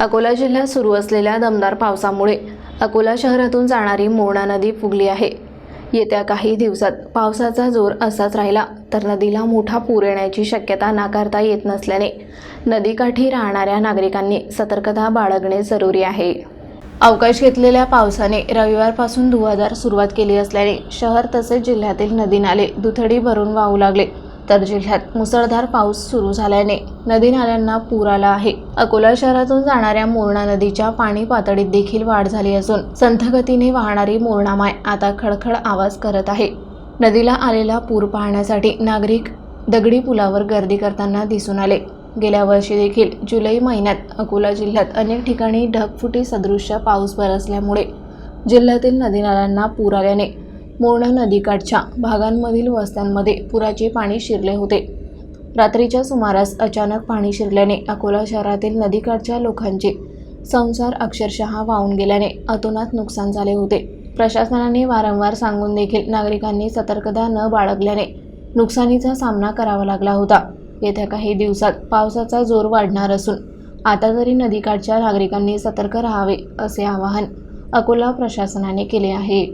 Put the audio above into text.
अकोला जिल्ह्यात सुरू असलेल्या दमदार पावसामुळे अकोला शहरातून जाणारी मोरणा नदी फुगली आहे. येत्या काही दिवसात पावसाचा जोर असाच राहिला तर नदीला मोठा पूर येण्याची शक्यता नाकारता येत नसल्याने नदीकाठी राहणाऱ्या नागरिकांनी सतर्कता बाळगणे जरुरी आहे. अवकाश घेतलेल्या पावसाने रविवारपासून धुवाधार सुरुवात केली असल्याने शहर तसेच जिल्ह्यातील नदी नाले दुथडी भरून वाहू लागले. तर जिल्ह्यात मुसळधार पाऊस सुरू झाल्याने नदी नाल्यांना पूर आला आहे. अकोला शहरातून जाणाऱ्या मोरणा नदीच्या पाणी पातळीत देखील वाढ झाली असून संथगतीने वाहणारी मोरणामाय आता खडखड आवाज करत आहे. नदीला आलेला पूर पाहण्यासाठी नागरिक दगडी पुलावर गर्दी करताना दिसून आले. गेल्या वर्षी देखील जुलै महिन्यात अकोला जिल्ह्यात अनेक ठिकाणी ढगफुटी सदृश्य पाऊस बरसल्यामुळे जिल्ह्यातील नदीनाल्यांना पूर आल्याने मोरणा नदीकाठच्या भागांमधील वस्त्यांमध्ये पुराचे पाणी शिरले होते. रात्रीच्या सुमारास अचानक पाणी शिरल्याने अकोला शहरातील नदीकाठच्या लोकांचे संसार अक्षरशः वाहून गेल्याने अतोनात नुकसान झाले होते. प्रशासनाने वारंवार सांगून देखील नागरिकांनी सतर्कता न बाळगल्याने नुकसानीचा सामना करावा लागला होता. येत्या काही दिवसात पावसाचा जोर वाढणार असून आता तरी नदीकाठच्या नागरिकांनी सतर्क राहावे असे आवाहन अकोला प्रशासनाने केले आहे.